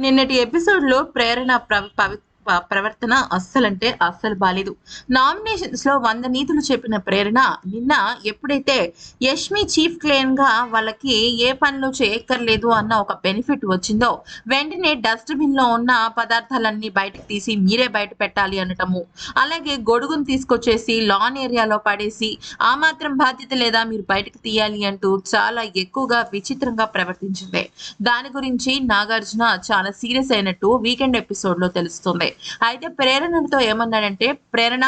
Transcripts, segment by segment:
నిన్నటి ఎపిసోడ్లో ప్రేరణ ప్రవి ప్రవర్తన అస్సలంటే అస్సలు బాలేదు. నామినేషన్స్లో వంద నీతులు చెప్పిన ప్రేరణ నిన్న ఎప్పుడైతే యష్మి చీఫ్ క్లెయిన్గా వాళ్ళకి ఏ పనులు చేయక్కర్లేదు అన్న ఒక బెనిఫిట్ వచ్చిందో వెంటనే డస్ట్బిన్లో ఉన్న పదార్థాలన్నీ బయటకు తీసి మీరే బయట పెట్టాలి అనటము అలాగే గొడుగును తీసుకొచ్చేసి లాన్ ఏరియాలో పడేసి ఆ మాత్రం బాధ్యత లేదా మీరు బయటకు తీయాలి అంటూ చాలా ఎక్కువగా విచిత్రంగా ప్రవర్తించింది. దాని గురించి నాగార్జున చాలా సీరియస్ అయినట్టు వీకెండ్ ఎపిసోడ్లో తెలుస్తుంది. అయితే ప్రేరణతో ఏమన్నాడంటే ప్రేరణ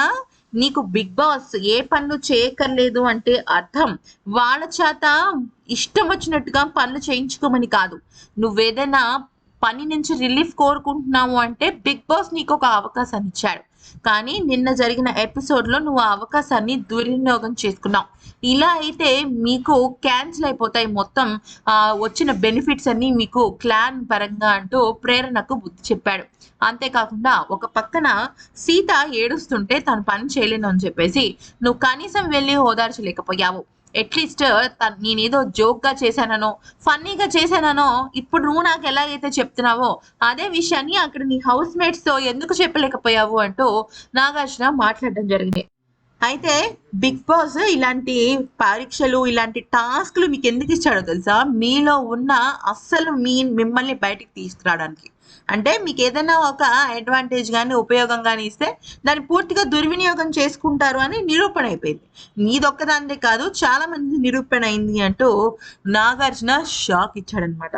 నీకు బిగ్ బాస్ ఏ పనులు చేయక్కర్లేదు అంటే అర్థం. వాళ్ళ చేత ఇష్టం వచ్చినట్టుగా పనులు చేయించుకోమని కాదు. నువ్వేదైనా పని నుంచి రిలీఫ్ కోరుకుంటున్నావు అంటే బిగ్ బాస్ నీకు ఒక అవకాశాన్ని ఇచ్చాడు. కానీ నిన్న జరిగిన ఎపిసోడ్లో నువ్వు ఆ అవకాశాన్ని దుర్వినియోగం చేసుకున్నావు. ఇలా అయితే మీకు క్యాన్సిల్ అయిపోతాయి మొత్తం ఆ, వచ్చిన బెనిఫిట్స్ అన్ని మీకు క్లాన్ పరంగా అంటూ ప్రేరణకు బుద్ధి చెప్పాడు. అంతేకాకుండా ఒక పక్కన సీత ఏడుస్తుంటే తను పని చేయలేను అని చెప్పేసి నువ్వు కనీసం వెళ్ళి ఓదార్చలేకపోయావు అట్లీస్ట్ నేనేదో జోక్గా చేశాననో ఫన్నీగా చేశాననో ఇప్పుడు నువ్వు నాకు ఎలాగైతే చెప్తున్నావో అదే విషయాన్ని అక్కడ నీ హౌస్ మేట్స్తో ఎందుకు చెప్పలేకపోయావు అంటూ నాగార్జున మాట్లాడడం జరిగింది. అయితే బిగ్ బాస్ ఇలాంటి పరీక్షలు ఇలాంటి టాస్క్లు మీకు ఎందుకు ఇచ్చాడో తెలుసా? మీలో ఉన్న అస్సలు మీ మిమ్మల్ని బయటికి తీసుకురావడానికి. అంటే మీకు ఏదైనా ఒక అడ్వాంటేజ్ కానీ ఉపయోగం కానీ ఇస్తే దాన్ని పూర్తిగా దుర్వినియోగం చేసుకుంటారు అని నిరూపణ అయిపోయింది. మీదొక్కదాందే కాదు చాలా మంది నిరూపణ అయింది అంటూ నాగార్జున షాక్ ఇచ్చాడనమాట